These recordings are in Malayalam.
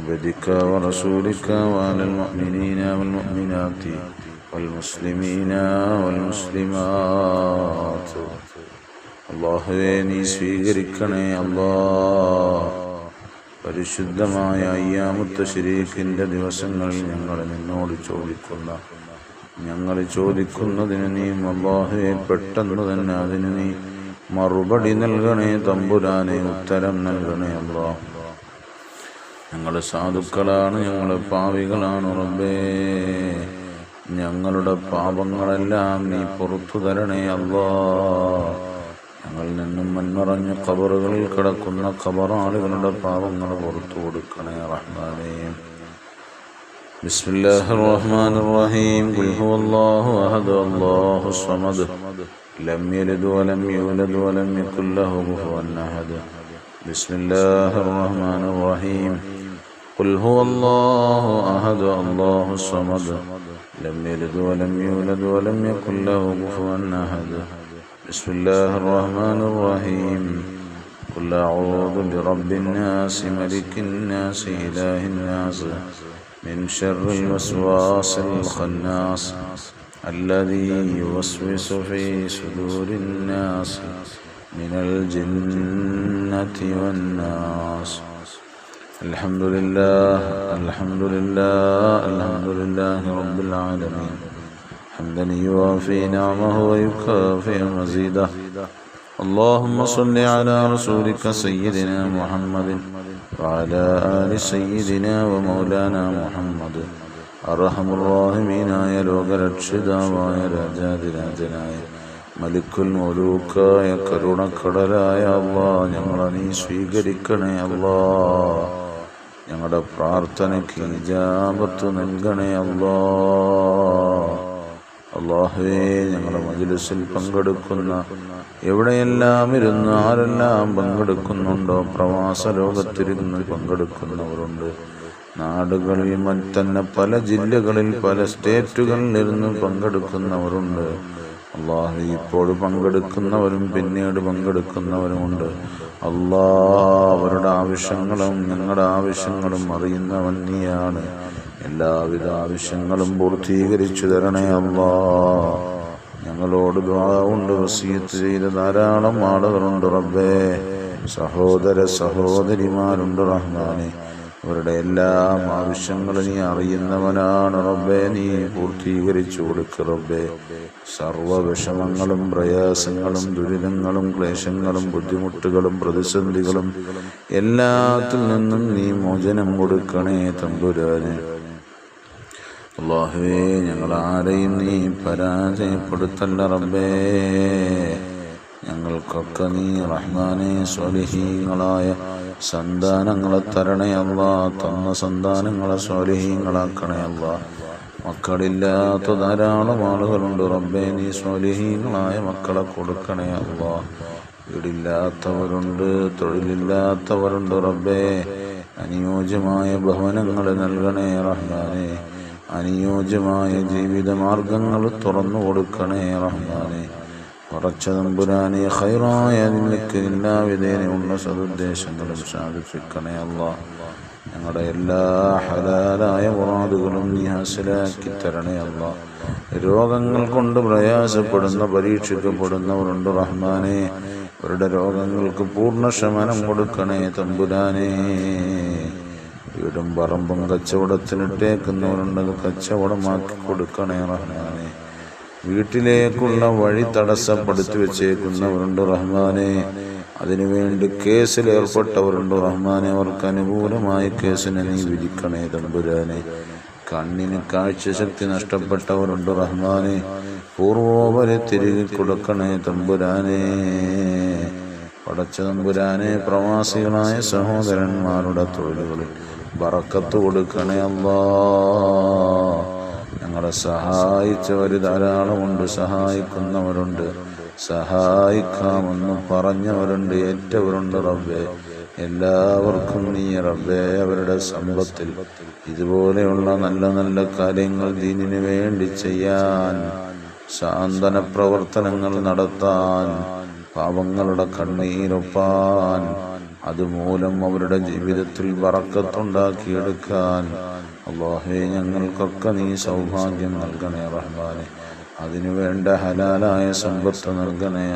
عبدك ورسولك وعلى المؤمنين والمؤمنات والمسلمين والمسلمات അള്ളാഹുവെ നീ സ്വീകരിക്കണേ അല്ലാ പരിശുദ്ധമായ അയ്യാമത്തെ ശരീക്കിൻ്റെ ദിവസങ്ങളിൽ ഞങ്ങൾ നിന്നോട് ചോദിക്കുന്ന ഞങ്ങൾ ചോദിക്കുന്നതിന് നീ അള്ളാഹുവെ പെട്ടെന്ന് തന്നെ അതിന് നീ മറുപടി നൽകണേ തമ്പുരാനെ ഉത്തരം നൽകണേ അള്ളാഹ് ഞങ്ങൾ സാധുക്കളാണ് ഞങ്ങൾ പാവികളാണ് റബ്ബേ ഞങ്ങളുടെ പാപങ്ങളെല്ലാം നീ പുറത്തു തരണേ അല്ലാ ഞങ്ങളിൽ നിന്നും മൺമറഞ്ഞ കബറുകളിൽ കിടക്കുന്ന കബറാളുകളുടെ പാപങ്ങൾ പുറത്തു കൊടുക്കണേ റഹ്മാനേ بسم الله الرحمن الرحيم قل هو الله أحد الله الصمد لم يلد ولم يولد ولم يكن له كفوا أحد بسم الله الرحمن الرحيم قل هو الله أحد الله الصمد. لم يلد ولم يولد ولم يكن له كفوا أحد. بسم الله الرحمن الرحيم. قل أعوذ برب الناس ملك الناس إله الناس من شر الوسواس الخناس الذي يوسوس في صدور الناس من الجنة والناس. الحمد لله الحمد لله الحمد لله رب العالمين حمدا يوافي نعمه ويكافئ مزيده اللهم صل على رسولك سيدنا محمد وعلى آل سيدنا ومولانا محمد അറഹം റഹിമീനായ ലോകരക്ഷിതാവായ രാജാതിരാജനായ മലിക്കുൽ മൗലൂക്കായ കരുണക്കടലായ അള്ളാ ഞങ്ങളെ നീ സ്വീകരിക്കണേ അള്ളാ ഞങ്ങളുടെ പ്രാർത്ഥനയ്ക്ക് ഇജാപത്ത് നൽകണേ അള്ളാ. അള്ളാഹുവേ ഞങ്ങളുടെ മജിലിസിൽ പങ്കെടുക്കുന്ന എവിടെയെല്ലാം ഇരുന്ന് ആരെല്ലാം പങ്കെടുക്കുന്നുണ്ടോ പ്രവാസ ലോകത്തിരുന്ന് പങ്കെടുക്കുന്നവരുണ്ട്. നാടുകളിൽ മറ്റന്നെ പല ജില്ലകളിൽ പല സ്റ്റേറ്റുകളിലിരുന്ന് പങ്കെടുക്കുന്നവരുണ്ട്. അള്ളാഹു ഇപ്പോൾ പങ്കെടുക്കുന്നവരും പിന്നീട് പങ്കെടുക്കുന്നവരുമുണ്ട്. അല്ലാ അവരുടെ ആവശ്യങ്ങളും ഞങ്ങളുടെ ആവശ്യങ്ങളും അറിയുന്നവൻ നീയാണ് എല്ലാവിധ ആവശ്യങ്ങളും പൂർത്തീകരിച്ചു തരണേ അള്ളാ. ഞങ്ങളോട് ദ്വാവുണ്ട് വസീത്ത് ചെയ്ത ധാരാളം ആളുകളുണ്ട് റബ്ബേ. സഹോദര സഹോദരിമാരുണ്ട് റഹ്മാനെ. അവരുടെ എല്ലാം ആവശ്യങ്ങളും നീ അറിയുന്നവനാണ് റബ്ബേ. നീ പൂർത്തീകരിച്ചു കൊടുക്ക റബ്ബേ. സർവ വിഷമങ്ങളും പ്രയാസങ്ങളും ദുരിതങ്ങളും ക്ലേശങ്ങളും ബുദ്ധിമുട്ടുകളും പ്രതിസന്ധികളും എല്ലാത്തിൽ നിന്നും നീ മോചനം കൊടുക്കണേ തമ്പുരാനെ. അള്ളാഹുവേ ഞങ്ങൾ ആരെയും നീ പരാജയപ്പെടുത്തല്ല റബ്ബേ. ഞങ്ങൾക്കൊക്കെ നീ റഹ്മാനെ സ്വലിഹീങ്ങളായ സന്താനങ്ങളെ തരണയല്ല തന്ന സന്താനങ്ങളെ സ്വലിഹീങ്ങളാക്കണേ അല്ല മക്കളില്ലാത്ത ധാരാളം ആളുകളുണ്ട് റബ്ബേ നീ സ്വാലിഹീങ്ങളായ മക്കളെ കൊടുക്കണേ അല്ല വീടില്ലാത്തവരുണ്ട് തൊഴിലില്ലാത്തവരുണ്ട് റബ്ബേ. അനുയോജ്യമായ ഭവനങ്ങൾ നൽകണേ റഹ്മാനെ. അനുയോജ്യമായ ജീവിത മാർഗങ്ങൾ തുറന്നു കൊടുക്കണേ റഹ്മാനെ. ഉറച്ച തമ്പുരാനെ ഹൈറായ നിനക്ക് എല്ലാവിധേനയുള്ള സദുദ്ദേശങ്ങളും സാധിപ്പിക്കണേ അല്ല. ഞങ്ങളുടെ എല്ലാ ഹലാലായ മുറാദുകളും നീ ഹാസിലാക്കി തരണേ അല്ല. രോഗങ്ങൾ കൊണ്ട് പ്രയാസപ്പെടുന്ന പരീക്ഷിക്കപ്പെടുന്നവരുണ്ട് റഹ്മാനെ. അവരുടെ രോഗങ്ങൾക്ക് പൂർണ ശമനം കൊടുക്കണേ തമ്പുരാനേ. വീടും പറമ്പും കച്ചവടത്തിനിട്ടേക്കുന്നവരുണ്ട് കച്ചവടമാക്കി കൊടുക്കണേ റഹ്മാനെ. വീട്ടിലേക്കുള്ള വഴി തടസ്സപ്പെടുത്തി വെച്ചേക്കുന്നവരുണ്ട് റഹ്മാനെ. അതിനുവേണ്ടി കേസിൽ ഏർപ്പെട്ടവരുണ്ട് റഹ്മാനെ. അവർക്ക് അനുകൂലമായ കേസിനെ നീ വിധിക്കണേ തമ്പുരാനെ. കണ്ണിന് കാഴ്ചശക്തി നഷ്ടപ്പെട്ടവരുണ്ട് റഹ്മാനെ. പൂർവോപരെ തിരികെ കൊടുക്കണേ തമ്പുരാനെ. പടച്ച തമ്പുരാനെ പ്രവാസികളായ സഹോദരന്മാരുടെ തൊഴിലുകളിൽ വറക്കത്ത് കൊടുക്കണേ ഞങ്ങളെ സഹായിച്ചവർ ധാരാളമുണ്ട് സഹായിക്കുന്നവരുണ്ട്. സഹായിക്കാമെന്ന് പറഞ്ഞവരുണ്ട് ഏറ്റവരുണ്ട് റബ്ബേ. എല്ലാവർക്കും നീ റബ്ബേ അവരുടെ സമ്പത്തിൽ. ഇതുപോലെയുള്ള നല്ല നല്ല കാര്യങ്ങൾ ദീനിനു വേണ്ടി ചെയ്യാൻ സാന്ത്വന പ്രവർത്തനങ്ങൾ നടത്താൻ പാവങ്ങളുടെ കണ്ണീരൊപ്പാൻ അതുമൂലം അവരുടെ ജീവിതത്തിൽ വറക്കത്തുണ്ടാക്കിയെടുക്കാൻ അള്ളാഹെ ഞങ്ങൾക്കൊക്കെ നീ സൗഭാഗ്യം നൽകണേ റഹ്മാനെ. അതിനുവേണ്ട ഹലാലായ സമ്പത്ത് നൽകണേ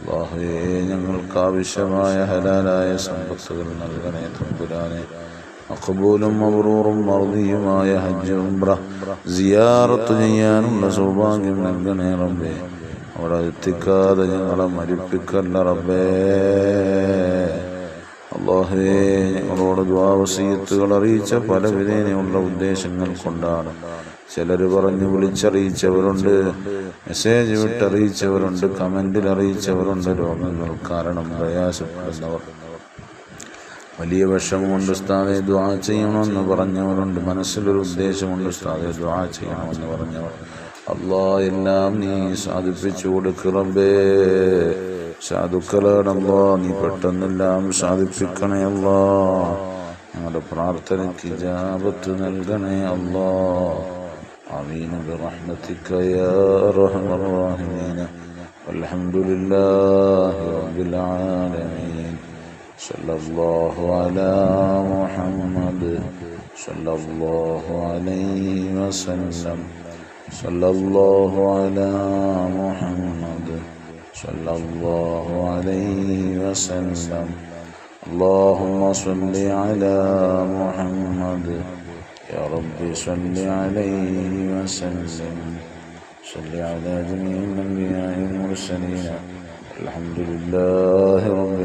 അള്ളാഹേ ഞങ്ങൾക്ക് ആവശ്യമായ ഹലാലായ സമ്പത്തുകൾ നൽകണേ തമ്പുരാനെ. മഖബൂലും മബ്രൂറും മറുതിയുമായ ഹജ്ജും ഉംറ സിയാറത്ത് ചെയ്യാനുള്ള സൗഭാഗ്യം നൽകണേ റബ്ബേ. അവിടെ എത്തിക്കാതെ ഞങ്ങളെ മരിപ്പിക്കല്ല റബ്ബേ. അള്ളാഹേ ഞങ്ങളോട് ദ്വാവസീയത്തുകൾ അറിയിച്ച പല വിധേനയുള്ള ഉദ്ദേശങ്ങൾ കൊണ്ടാണ്. ചിലർ പറഞ്ഞു വിളിച്ചറിയിച്ചവരുണ്ട് മെസ്സേജ് വിട്ടറിയിച്ചവരുണ്ട് കമന്റിൽ അറിയിച്ചവരുണ്ട്. രോഗങ്ങൾ കാരണം പ്രയാസപ്പെടുന്നവർ. വലിയ വിഷമമുണ്ട് ഉസ്താദെ ദ്വാ ചെയ്യണമെന്ന് പറഞ്ഞവരുണ്ട്. മനസ്സിലൊരു ഉദ്ദേശമുണ്ട് ഉസ്താദെ ദ്വാ ചെയ്യണമെന്ന് പറഞ്ഞവർ. അള്ളാ എല്ലാം നീ സാധിപ്പിച്ചു കൊടുക്കറബേ സാധുക്കളാണല്ലോ നീ പെട്ടെന്നെല്ലാം സാധിപ്പിക്കണേ അല്ലാ ഞങ്ങളുടെ പ്രാർത്ഥനയ്ക്ക് ജാപത്ത് നൽകണേ അല്ലാ آمين برحمتك يا أرحم الراحمين والحمد لله رب العالمين صلى الله على محمد صلى الله عليه وسلم صلى الله على محمد. صلى الله عليه وسلم. اللهم صل على محمد. يا رب صل عليه وسلم. صل على جميع الأنبياء والمرسلين. الحمد لله رب